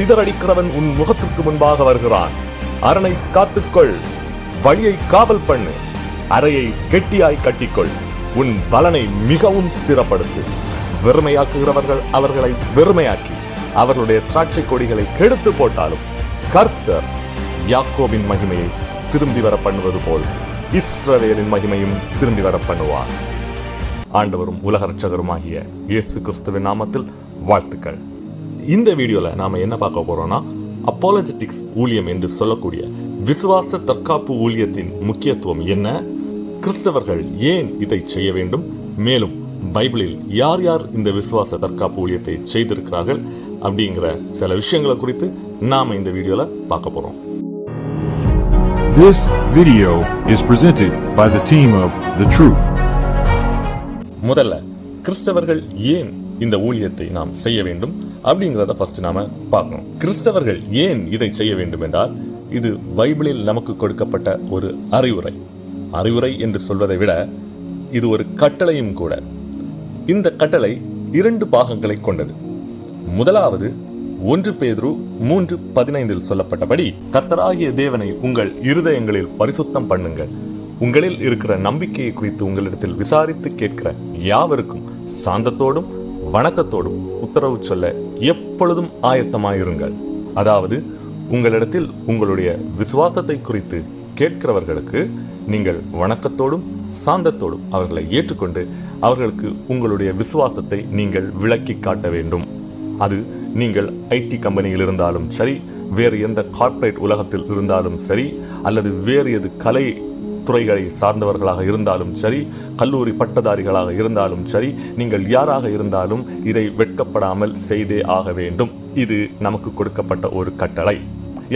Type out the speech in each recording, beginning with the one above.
சிதறடிக்கிறவன் உன் முகத்திற்கு முன்பாக வருகிறான். அரணை காத்துக்கொள். வழியை காவல் பண்ணு. அறையை கெட்டியாய் கட்டிக்கொள். உன் பலனை மிகவும் ஸ்திரப்படுத்து. வெறுமையாக்குகிறவர்கள் அவர்களை வெறுமையாக்கி அவர்களுடைய திராட்சை கொடிகளை கெடுத்து போட்டாலும் கர்த்தர் யாக்கோவின் மகிமையை திரும்பி வர பண்ணுவது போல் இஸ்ரவேலின் மகிமையும் திரும்பி வர பண்ணுவார். ஆண்டவரும் உலக ரட்சகருமாகிய இயேசு கிறிஸ்துவின் நாமத்தில் வாழ்த்துக்கள். இந்த வீடியோல நாம என்ன பார்க்க போறோம்னா அப்பாலஜெட்டிக்ஸ் ஊழியம் என்று சொல்லக்கூடிய விசுவாச தற்காப்பு ஊழியத்தின் முக்கியத்துவம் என்ன கிறிஸ்தவர்கள் ஏன் இதை செய்ய வேண்டும் மேலும் பைபிளில் யார் யார் இந்த விசுவாச தற்காப்பு ஊழியத்தை செய்திருக்கிறார்கள் அப்படிங்கிற சில விஷயங்களை குறித்து நாம இந்த வீடியோல பார்க்க போறோம் This video is presented by the team of The Truth. முதல்ல கிறிஸ்தவர்கள் ஏன் இந்த ஊழியத்தை நாம் செய்ய வேண்டும் அப்படிங்கிறத ஃபர்ஸ்ட் நாம பார்க்கணும். கிறிஸ்தவர்கள் ஏன் இதை செய்ய வேண்டும் என்றால் இது பைபிளில் நமக்கு கொடுக்கப்பட்ட ஒரு அறிவுரை. அறிவுரை என்று சொல்வதை விட இது ஒரு கட்டளையும் கூட. இந்த கட்டளை இரண்டு பாகங்களை கொண்டது. முதலாவது ஒன்று பேதுரு மூன்று பதினைந்தில் சொல்லப்பட்டபடி கர்த்தராகிய தேவனை உங்கள் இருதயங்களில் பரிசுத்தம் பண்ணுங்கள். உங்களில் இருக்கிற நம்பிக்கையை குறித்து உங்களிடத்தில் விசாரித்து கேட்கிற யாவருக்கும் சாந்தத்தோடும் வணக்கத்தோடும் உத்தரவு சொல்ல எப்பொழுதும் ஆயத்தமாயிருங்கள். அதாவது உங்களிடத்தில் உங்களுடைய விசுவாசத்தை குறித்து கேட்கிறவர்களுக்கு நீங்கள் வணக்கத்தோடும் சாந்தத்தோடும் அவர்களை ஏற்றுக்கொண்டு அவர்களுக்கு உங்களுடைய விசுவாசத்தை நீங்கள் விளக்கி காட்ட வேண்டும். அது நீங்கள் ஐடி கம்பெனியில் இருந்தாலும் சரி வேறு எந்த கார்ப்பரேட் உலகத்தில் இருந்தாலும் சரி அல்லது வேறு எது கலை துறைகளை சார்ந்தவர்களாக இருந்தாலும் சரி கல்லூரி பட்டதாரிகளாக இருந்தாலும் சரி நீங்கள் யாராக இருந்தாலும் இதை வெட்கப்படாமல் செய்தே ஆக வேண்டும். இது நமக்கு கொடுக்கப்பட்ட ஒரு கட்டளை.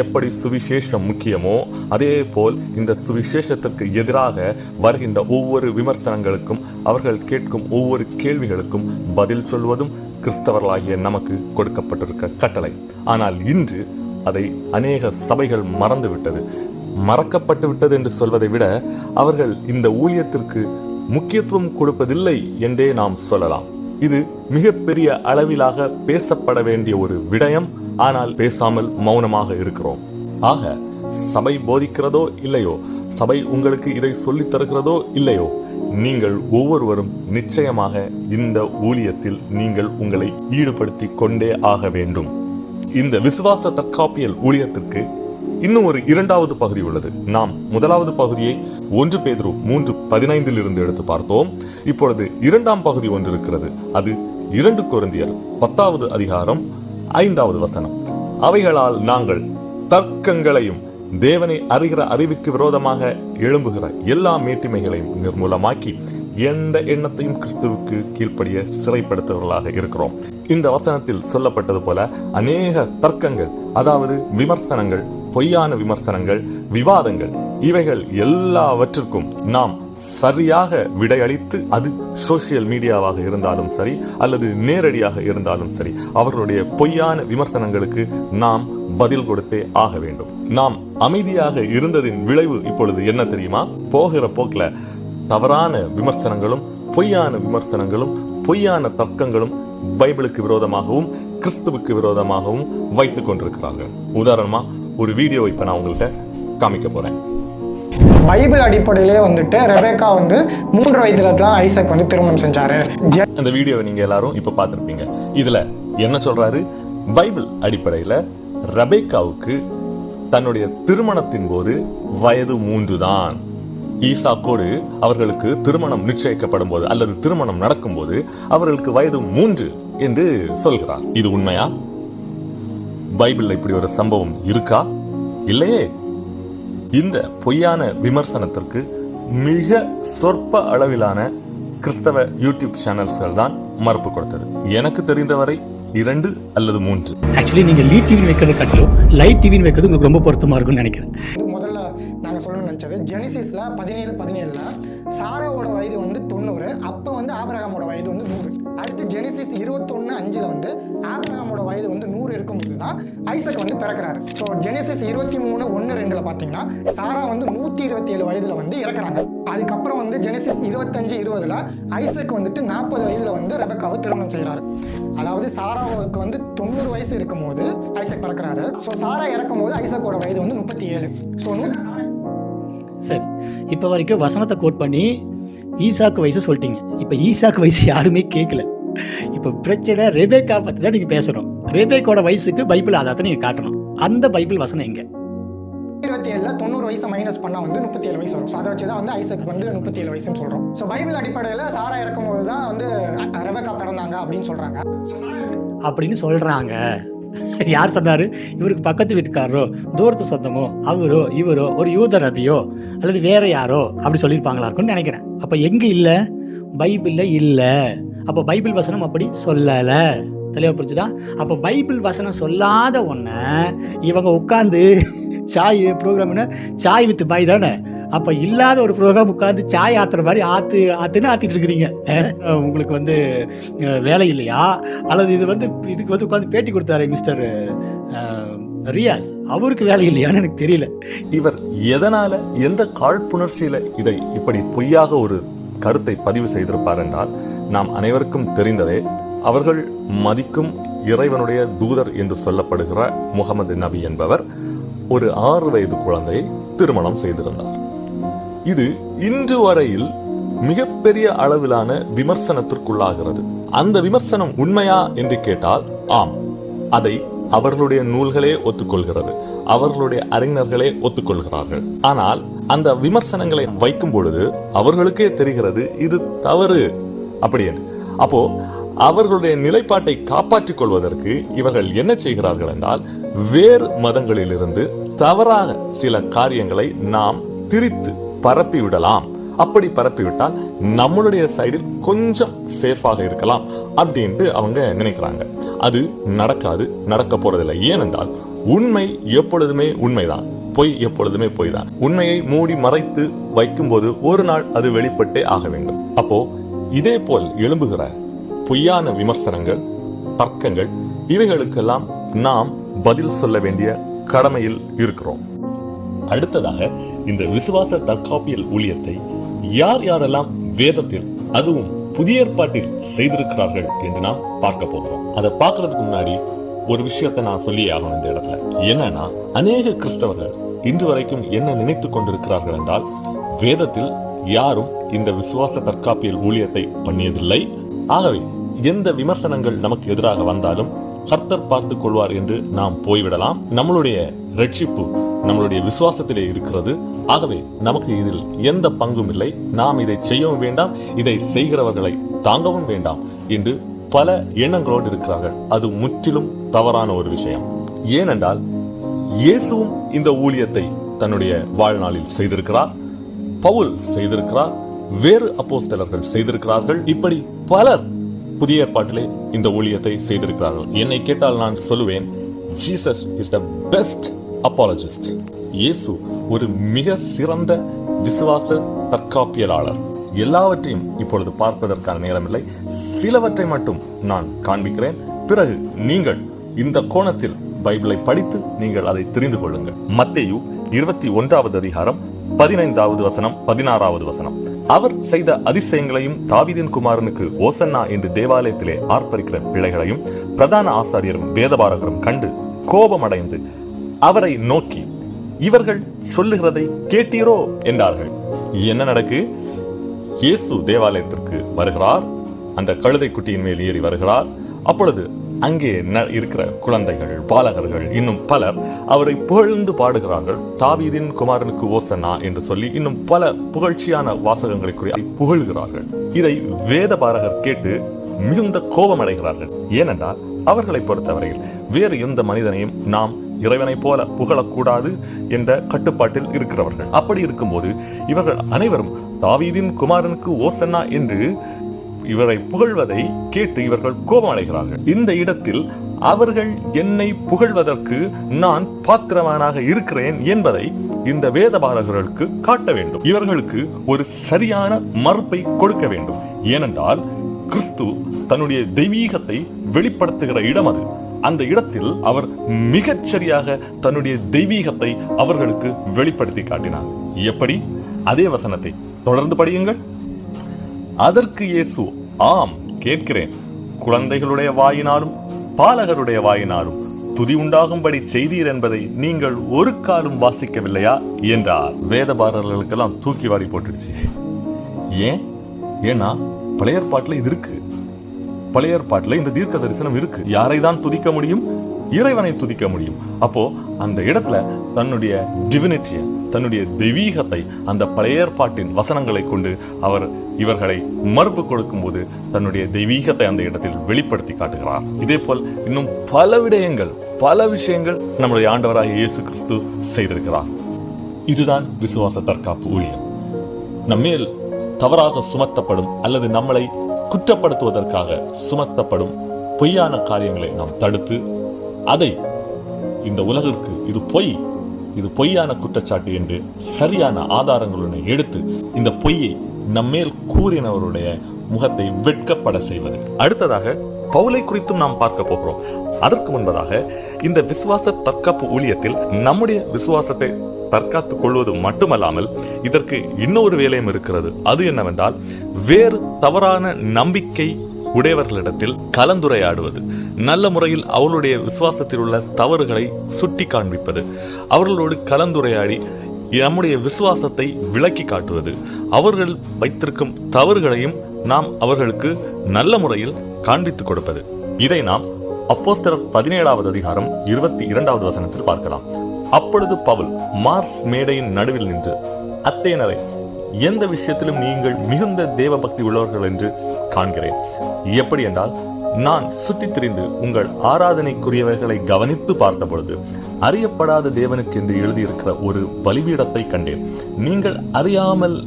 எப்படி சுவிசேஷம் முக்கியமோ அதே போல் இந்த சுவிசேஷத்திற்கு எதிராக வருகின்ற ஒவ்வொரு விமர்சனங்களுக்கும் அவர்கள் கேட்கும் ஒவ்வொரு கேள்விகளுக்கும் பதில் சொல்வதும் கிறிஸ்தவர்களாகிய நமக்கு கொடுக்கப்பட்டிருக்க கட்டளை. ஆனால் இன்று அதை அநேக சபைகள் மறந்துவிட்டது. மறக்கப்பட்டு விட்டது என்று சொல்வதை விட அவர்கள் இந்த ஊழியத்திற்கு முக்கியத்துவம் கொடுப்பதில்லை என்றே நாம் சொல்லலாம். இது மிகப்பெரிய அளவிலாக பேசப்பட வேண்டிய ஒரு விடயம். ஆனால் பேசாமல் மௌனமாக இருக்கிறோம். ஆக சபை போதிக்கிறதோ இல்லையோ சபை உங்களுக்கு இதை சொல்லித் தருகிறதோ இல்லையோ நீங்கள் ஒவ்வொருவரும் நிச்சயமாக இந்த ஊழியத்தில் நீங்கள் உங்களை ஈடுபடுத்தி கொண்டே ஆக வேண்டும். இந்த விசுவாச தற்காப்பியல் ஊழியத்திற்கு இன்னும் ஒரு இரண்டாவது பகுதி உள்ளது. நாம் முதலாவது பகுதியை ஒன்று பேதுரு மூன்று பதினைந்தில் இருந்து எடுத்து பார்த்தோம். இப்பொழுது இரண்டாம் பகுதி ஒன்று இருக்கிறது. அது இரண்டு கொரிந்தியர் பத்தாவது அதிகாரம் ஐந்தாவது வசனம். அவைகளால் நாங்கள் தர்க்கங்களையும் தேவனை அறிகிற அறிவுக்கு விரோதமாக எழும்புகிற எல்லா மேட்டிமைகளையும் நிர்மூலமாக்கி எந்த எண்ணத்தையும் கிறிஸ்துவுக்கு கீழ்ப்படிய சிறைப்படுத்துவர்களாக இருக்கிறோம். இந்த வசனத்தில் சொல்லப்பட்டது போல அநேக தர்க்கங்கள் அதாவது விமர்சனங்கள் பொய்யான விமர்சனங்கள் விவாதங்கள் இவைகள் எல்லாவற்றிற்கும் நாம் சரியாக விடையளித்து அது சோசியல் மீடியாவாக இருந்தாலும் சரி அல்லது நேரடியாக இருந்தாலும் சரி அவர்களுடைய பொய்யான விமர்சனங்களுக்கு நாம் பதில் கொடுத்தே ஆக வேண்டும். நாம் அமைதியாக இருந்ததின் விளைவு இப்பொழுது என்ன தெரியுமா? போகிற போக்கில் தவறான விமர்சனங்களும் பொய்யான விமர்சனங்களும் பொய்யான தர்க்கங்களும் பைபிளுக்கு விரோதமாகவும் கிறிஸ்துவுக்கு விரோதமாகவும் வைத்துக் கொண்டிருக்கிறார்கள். உதாரணமா ஒரு வீடியோ இப்ப நான் உங்கள்கிட்ட காமிக்க போறேன். பைபிள் அடிப்படையிலே வந்துட்டு ரெபேக்கா வந்து மூன்று வயதுல தான் ஐசக் வந்து திருமணம் செஞ்சாரு. அந்த வீடியோவை நீங்க எல்லாரும் இப்ப பார்த்திருப்பீங்க. இதுல என்ன சொல்றாரு? பைபிள் அடிப்படையில ரபேக்காவுக்கு தன்னுடைய திருமணத்தின் போது வயது மூன்று தான். ஈசாக்கோடு அவர்களுக்கு திருமணம் நிச்சயிக்கப்படும் போது அல்லது திருமணம் நடக்கும்போது அவர்களுக்கு வயது மூன்று என்று சொல்கிறார். இது உண்மையா? பைபிளில் இப்படி ஒரு சம்பவம் இருக்கா? இல்லையே. இந்த பொய்யான விமர்சனத்திற்கு மிக சொற்ப அளவிலான கிறிஸ்தவ யூடியூப் சேனல்ஸ்கள் தான் மறுப்பு கொடுத்தது. எனக்கு தெரிந்தவரை இரண்டு அல்லது மூன்று. ஆக்சுவலி நீங்க லீட் டிவி வைக்கிறது காட்டிலும் லைட் டிவின்னு வைக்கிறது உங்களுக்கு ரொம்ப பொருத்தமா இருக்கும்னு நினைக்கிறேன். ஆரம்பித்தது ஜெனிசிஸில் பதினேழு பதினேழில் சாராவோட வயது வந்து தொண்ணூறு அப்போ வந்து ஆபிரகாமோட வயது வந்து நூறு. அடுத்து ஜெனிசிஸ் இருபத்தொன்று அஞ்சில் வந்து ஆபிரகாமோட வயது வந்து நூறு இருக்கும்போது தான் ஐசக் வந்து பிறக்கிறாரு. ஸோ ஜெனிசிஸ் இருபத்தி மூணு ஒன்று ரெண்டில் பார்த்தீங்கன்னா சாரா வந்து நூற்றி இருபத்தி ஏழு வயதில் வந்து இறக்குறாங்க. அதுக்கப்புறம் வந்து ஜெனிசிஸ் இருபத்தஞ்சு இருபதில் ஐசக் வந்துட்டு நாற்பது வயதில் வந்து ரெபக்காவை திருமணம் செய்கிறாரு அதாவது சாராவுக்கு வந்து தொண்ணூறு வயசு இருக்கும்போது ஐசக் பிறக்கிறாரு. ஸோ சாரா இறக்கும் போது ஐசக்கோட வயது வந்து முப்பத்தி ஏழு ஸோ நூற்றி சரி இப்போ வரைக்கும் வசனத்தை கோட் பண்ணி ஈசாக்கு வயசு சொல்லிட்டீங்க. இப்போ ஈசாக்கு வயசு யாருமே கேட்கல. இப்போ பிரச்சனை ரெபேக்கா பற்றி தான் நீங்கள் பேசணும். ரெபேக்கோட வயசுக்கு பைபிள் ஆதாரத்தை நீங்கள் காட்டணும். அந்த பைபிள் வசனம் எங்க? இருபத்தி ஏழுல தொண்ணூறு வயசு மைனஸ் பண்ணா வந்து முப்பத்தி ஏழு வயசு வரும். ஸோ அதை வச்சு தான் வந்து ஐசக் வந்து முப்பத்தி ஏழு வயசுன்னு சொல்றோம். ஸோ பைபிள் அடிப்படையில் சாரா இறக்கும் போது தான் வந்து ரெபெக்கா பிறந்தாங்க அப்படின்னு சொல்றாங்க. அப்படின்னு சொல்கிறாங்க யார் சொன்னார்? இவருக்கு பக்கத்து வீட்டுக்காரரோ தூரத்து சொந்தமோ அவரோ இவரோ ஒரு யூத நபியோ அல்லது வேற யாரோ அப்படி சொல்லியிருப்பாங்களா இருக்கும்னு நினைக்கிறேன். அப்போ எங்கே இல்லை? பைபிளில் இல்லை. அப்போ பைபிள் வசனம் அப்படி சொல்லலை. தெளிவாக புரிஞ்சுதா? அப்போ பைபிள் வசனம் சொல்லாத ஒன்று இவங்க உட்காந்து சாய் ப்ரோக்ராம்னு சாய் வித் பாய் தானே? அப்போ இல்லாத ஒரு ப்ரோக்ராம் உட்காந்து சாய் ஆத்துற மாதிரி ஆற்று ஆத்துன்னு ஆற்றிட்டு இருக்கிறீங்க. உங்களுக்கு வந்து வேலை இல்லையா? அல்லது இது வந்து இதுக்கு வந்து உட்காந்து பேட்டி கொடுத்தாரு மிஸ்டர் ரியாஸ். அவருக்கு வேலை இல்லையான்னு எனக்கு தெரியல. இவர் எதனால எந்த காழ்ப்புணர்ச்சியில இதை இப்படி பொய்யாக ஒரு கருத்தை பதிவு செய்திருப்பார் என்றால் நாம் அனைவருக்கும் தெரிந்ததே அவர்கள் மதிக்கும் இறைவனுடைய தூதர் என்று சொல்லப்படுகிற முகமது நபி என்பவர் ஒரு ஆறு வயது குழந்தையை திருமணம் செய்திருந்தார். இது இன்று வரையில் மிகப்பெரிய அளவிலான விமர்சனத்திற்குள்ளாகிறது. அந்த விமர்சனம் உண்மையா என்று கேட்டால் ஆம். அதை அவர்களுடைய நூல்களே ஒத்துக்கொள்கிறது. அவர்களுடைய அறிஞர்களே ஒத்துக்கொள்கிறார்கள். ஆனால் அந்த விமர்சனங்களை வைக்கும் பொழுது அவர்களுக்கே தெரிகிறது இது தவறு. அப்படின்னு அப்போ அவர்களுடைய நிலைப்பாட்டை காப்பாற்றிக் கொள்வதற்கு இவர்கள் என்ன செய்கிறார்கள் என்றால் வேறு மதங்களிலிருந்து தவறாக சில காரியங்களை நாம் திரித்து பரப்பி விடலாம். அப்படி பரப்பிவிட்டால் நம்மளுடைய சைடில் கொஞ்சம் சேஃபாக இருக்கலாம் அப்படின்ட்டு அவங்க நினைக்கிறாங்க. அது நடக்காது நடக்க போறதில்லை. ஏனென்றால் உண்மை எப்பொழுதுமே உண்மைதான். பொய் எப்பொழுதுமே பொய் தான் உண்மையை மூடி மறைத்து வைக்கும்போது ஒரு நாள் அது வெளிப்பட்டே ஆக வேண்டும். அப்போ இதே போல் எழும்புகிற பொய்யான விமர்சனங்கள் தர்க்கங்கள் இவைகளுக்கெல்லாம் நாம் பதில் சொல்ல வேண்டிய கடமையில் இருக்கிறோம். அடுத்ததாக இந்த விசுவாச தற்காப்பியல் ஊழியத்தை யார் யாரெல்லாம் வேதத்தில் அதுவும் புதிய ஏற்பாட்டில் செய்திருக்கிறார்கள் என்று நாம் பார்க்க போகிறோம். அதை பார்க்கறதுக்கு முன்னாடி ஒரு விஷயத்தை நான் சொல்லியே ஆகணும் இந்த இடத்துல. என்னன்னா அநேக கிறிஸ்தவர்கள் இன்று வரைக்கும் என்ன நினைத்துக் கொண்டிருக்கிறார்கள் என்றால் வேதத்தில் யாரும் இந்த விசுவாச தற்காப்பியல் ஊழியத்தை பண்ணியதில்லை. ஆகவே எந்த விமர்சனங்கள் நமக்கு எதிராக வந்தாலும் கர்த்தர் பார்த்து கொள்வார் என்று நாம் போய்விடலாம். நம்மளுடைய ரட்சிப்பு நம்மளுடைய விசுவாசத்திலே இருக்கிறது. ஆகவே நமக்கு இதில் எந்த பங்கும் இல்லை. நாம் இதை செய்யவும் வேண்டாம். இதை செய்கிறவர்களை தாங்கவும் வேண்டாம் என்று பல எண்ணங்களோடு இருக்கிறார்கள். அது முற்றிலும் தவறான ஒரு விஷயம். ஏனென்றால் இயேசுவும் இந்த ஊழியத்தை தன்னுடைய வாழ்நாளில் செய்திருக்கிறார். பவுல் செய்திருக்கிறார். வேறு அப்போஸ்தலர்கள் செய்திருக்கிறார்கள். இப்படி பலர் புதிய ஏற்பாட்டிலே இந்த ஊழியத்தை செய்திருக்கிறார்கள். என்னை கேட்டால் நான் சொல்லுவேன் Jesus is the best apologist இயேசு ஒரு மிக சிறந்த விசுவாச தற்காப்பியலாளர். எல்லாவற்றையும் இப்பொழுது பார்ப்பதற்கான நேரமில்லை. சிலவற்றை மட்டும் நான் காண்பிக்கிறேன். பிறகு நீங்கள் இந்த கோணத்தில் பைபிளை படித்து நீங்கள் அதை தெரிந்து கொள்ளுங்கள். மத்தேயு இருபத்தி ஒன்றாவது அதிகாரம் பதினைந்தாவது வசனம் பதினாறாவது வசனம். அவர் செய்த அதிசயங்களையும் தாவிதின் குமாரனுக்கு ஓசன்னா என்று தேவாலயத்திலே ஆர்ப்பரிக்கிற பிள்ளைகளையும் பிரதான ஆசாரியரும் வேதபாரகரும் கண்டு கோபமடைந்து அவரை நோக்கி இவர்கள் சொல்லுகிறதை கேட்டீரோ? என்றார்கள். என்ன நடக்கு? இயேசு தேவாலயத்திற்கு வருகிறார் அந்த கழுதை குட்டியின் மேல் ஏறி வருகிறார் அப்பொழுது அங்கே ந- இருக்கிற குழந்தைகள் பாலகர்கள் இன்னும் பலர் அவரை புகழ்ந்து பாடுகிறார்கள். தாவீதின் குமாரனுக்கு ஓசனா என்று சொல்லி இன்னும் பல புகழ்ச்சியான வாசகங்களை கூறி புகழ்கிறார்கள். இதை வேத பாரகர் கேட்டு மிகுந்த கோபமடைகிறார்கள். ஏனென்றால் அவர்களை பொறுத்தவரையில் வேறு எந்த மனிதனையும் நாம் இறைவனைப் போல புகழக்கூடாது என்ற கட்டுப்பாட்டில் இருக்கிறவர்கள். அப்படி இருக்கும்போது இவர்கள் அனைவரும் தாவீதின் குமாரனுக்கு ஓசன்னா என்று இவரை புகழ்வதை கேட்டு இவர்கள் கோபம் அடைகிறார்கள் இந்த இடத்தில் அவர்கள் என்னை புகழ்வதற்கு நான் பாத்திரவானாக இருக்கிறேன் என்பதை இந்த வேதபாரகர்களுக்கு காட்ட வேண்டும். இவர்களுக்கு ஒரு சரியான மறுப்பை கொடுக்க வேண்டும். ஏனென்றால் கிறிஸ்து தன்னுடைய தெய்வீகத்தை வெளிப்படுத்துகிற இடம் அது. அந்த இடத்தில் அவர் மிகச் சரியாக தன்னுடைய தெய்வீகத்தை அவர்களுக்கு வெளிப்படுத்தி காட்டினார். எப்படி? அதே வசனத்தை தொடர்ந்து படியுங்கள். அதற்கு இயேசு ஆம் கேட்கிறேன். குழந்தைகளுடைய வாயினாலும் பாலகருடைய வாயினாலும் துதி உண்டாகும்படி செய்தீர் என்பதை நீங்கள் ஒரு காலும் வாசிக்கவில்லையா? என்றார். வேதபாரர்களுக்கெல்லாம் தூக்கி வாரி போட்டுடுச்சு. ஏன்? ஏன்னா பழைய ஏற்பாட்டுல இது இருக்கு. பழைய ஏற்பாட்டுல இந்த தீர்க்க தரிசனம் இருக்கு. யாரை தான் துதிக்க முடியும்? இறைவனை துதிக்க முடியும். அப்போ அந்த இடத்துல தன்னுடைய டிவினிட்டியை தன்னுடைய தெய்வீகத்தை அந்த பழைய ஏற்பாட்டின் வசனங்களை கொண்டு அவர் இவர்களை மறுப்பு கொடுக்கும்போது தன்னுடைய தெய்வீகத்தை அந்த இடத்தில் வெளிப்படுத்தி காட்டுகிறார். இதே போல் இன்னும் பல விடயங்கள் பல விஷயங்கள் நம்முடைய ஆண்டவராக இயேசு கிறிஸ்து செய்திருக்கிறார். இதுதான் விசுவாச தற்காப்பு ஊழியம். நம்மேல் தவறாக சுமத்தப்படும் அல்லது நம்மளை குற்றப்படுத்துவதற்காக சுமத்தப்படும் பொய்யான காரியங்களை நாம் தடுத்து அதை இந்த உலகிற்கு இது பொய் இது பொய்யான குற்றச்சாட்டு என்று சரியான ஆதாரங்களுடன் எடுத்து இந்த பொய்யை நம்மேல் கூறினவருடைய முகத்தை வெட்கப்பட செய்வது. அடுத்ததாக பவுலை குறித்தும் நாம் பார்க்க போகிறோம். அதற்கு முன்பதாக இந்த விசுவாச தற்காப்பு ஊழியத்தில் நம்முடைய விசுவாசத்தை தற்காத்துக் கொள்வது மட்டுமல்லாமல் இதற்கு இன்னொரு வேலையும் இருக்கிறது. அது என்னவென்றால் வேறு தவறான நம்பிக்கை உடையவர்களிடத்தில் கலந்துரையாடுவது. நல்ல முறையில் அவர்களுடைய விசுவாசத்தில் உள்ள தவறுகளை சுட்டி காண்பிப்பது. அவர்களோடு கலந்துரையாடி நம்முடைய விசுவாசத்தை விளக்கி காட்டுவது. அவர்கள் வைத்திருக்கும் தவறுகளையும் நாம் அவர்களுக்கு நல்ல முறையில் காண்பித்துக் கொடுப்பது. இதை நாம் அப்போஸ்தலர் பதினேழாவது அதிகாரம் இருபத்தி இரண்டாவது வசனத்தில் பார்க்கலாம். அப்பொழுது பவுல் மார்ஸ் மேடையின் நடுவில் நின்று அத்தேனரை எந்த விஷயத்திலும் நீங்கள் மிகுந்த தேவ பக்தி உள்ளவர்கள் என்று காண்கிறேன். எப்படி என்றால் நான் சுற்றித் திரிந்து உங்கள் ஆராதனைக்குரியவர்களை கவனித்து பார்த்த பொழுது அறியப்படாத தேவனுக்கு என்று எழுதியிருக்கிற ஒரு பலிபீடத்தை கண்டேன். நீங்கள் அறியாமல்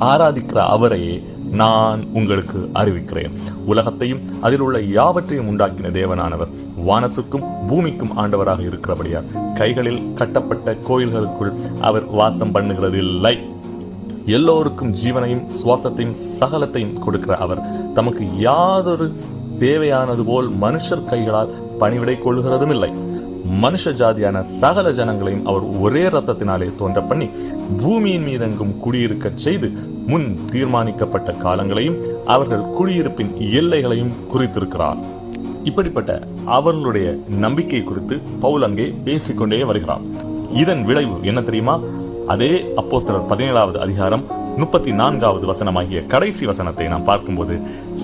ஆராதிக்கிற அவரையே நான் உங்களுக்கு அறிவிக்கிறேன். உலகத்தையும் அதில் உள்ள யாவற்றையும் உண்டாக்கின தேவனானவர் வானத்துக்கும் பூமிக்கும் ஆண்டவராக இருக்கிறபடியார் கைகளில் கட்டப்பட்ட கோயில்களுக்குள் அவர் வாசம் பண்ணுகிறதில்லை. எல்லோருக்கும் ஜீவனையும் சுவாசத்தையும் சகலத்தையும் கொடுக்கிற அவர். தமக்கு யாதொரு தேவையானது போல் மனுஷர் கைகளால் பணிவிடை கொள்கிறதும் இல்லை மனுஷ ஜாதியான சகல ஜனங்களையும் அவர் ஒரே ரத்தத்தினாலே தோன்ற பண்ணி பூமியின் மீதெங்கும் குடியிருக்கச் செய்து முன் தீர்மானிக்கப்பட்ட காலங்களையும் அவர்கள் குடியிருப்பின் எல்லைகளையும் குறித்திருக்கிறார். இப்படிப்பட்ட அவர்களுடைய நம்பிக்கை குறித்து பவுல் அங்கே பேசிக்கொண்டே வருகிறார். இதன் விளைவு என்ன தெரியுமா? அதே அப்போஸ்தலர் பதினேழாவது அதிகாரம் முப்பத்தி நான்காவது வசனமாகிய கடைசி வசனத்தை நாம் பார்க்கும்போது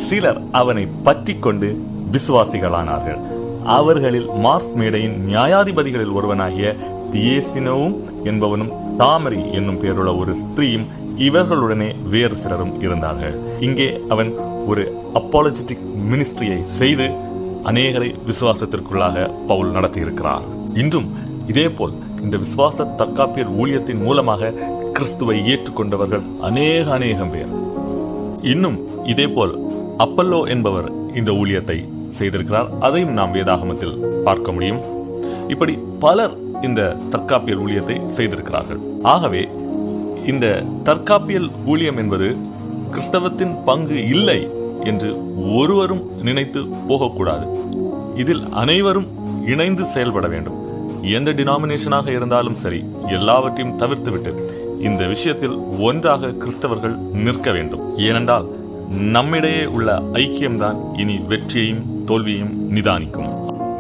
சிலர் அவனை பற்றி கொண்டு விசுவாசிகளானார்கள். அவர்களில் மார்ஸ் மேடையின் நியாயாதிபதிகளில் ஒருவனாகிய தியேசினோவும் என்பவனும் தாமரி என்னும் பெயருள்ள ஒரு ஸ்திரீயும் இவர்களுடனே வேறு சிலரும் இருந்தார்கள். இங்கே அவன் ஒரு அப்பாலஜிட்டிக் மினிஸ்ட்ரியை செய்து அநேகரை விசுவாசத்திற்குள்ளாக பவுல் நடத்தியிருக்கிறார். இன்றும் இதேபோல் இந்த விசுவாச தற்காப்பியர் ஊழியத்தின் மூலமாக கிறிஸ்துவை ஏற்றுக்கொண்டவர்கள் அநேக அநேகம் பேர். இன்னும் இதேபோல் அப்பல்லோ என்பவர் இந்த ஊழியத்தை செய்திருக்கிறார். அதையும் நாம் வேதாகமத்தில் பார்க்க முடியும். இப்படி பலர் இந்த தற்காப்பியல் ஊழியத்தை செய்திருக்கிறார்கள். ஆகவே இந்த தற்காப்பியல் ஊழியம் என்பது கிறிஸ்தவத்தின் பங்கு இல்லை என்று ஒருவரும் நினைத்து போகக்கூடாது. இதில் அனைவரும் இணைந்து செயல்பட வேண்டும். எந்த டினாமினேஷனாக இருந்தாலும் சரி எல்லாவற்றையும் தவிர்த்துவிட்டு இந்த விஷயத்தில் ஒன்றாக கிறிஸ்தவர்கள் நிற்க வேண்டும். ஏனென்றால் நம்மிடையே உள்ள ஐக்கியம்தான் இனி வெற்றியையும் தோல்வியையும் நிதானிக்கும்.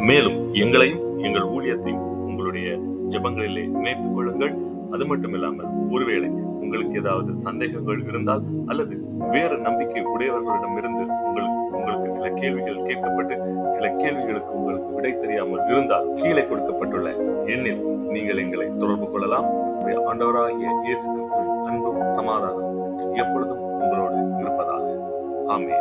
மேலும் எங்களையும் எங்கள் ஊழியத்தையும் உங்களுடைய ஜெபங்களிலே இணைத்துக் கொள்ளுங்கள். அது மட்டும் இல்லாமல் ஒருவேளை உங்களுக்கு ஏதாவது சந்தேகங்கள் இருந்தால் அல்லது வேறு நம்பிக்கை உடையவர்களிடமிருந்து சில கேள்விகள் கேட்கப்பட்டு சில கேள்விகளுக்கு உங்களுக்கு விடை தெரியாமல் இருந்தால் கீழே கொடுக்கப்பட்டுள்ள எண்ணில் நீங்கள் எங்களை தொடர்பு கொள்ளலாம். ஆண்டவராகிய இயேசு கிறிஸ்துவின் அன்பும் சமாதானம் எப்பொழுதும் உங்களோடு இருப்பதாக. ஆமே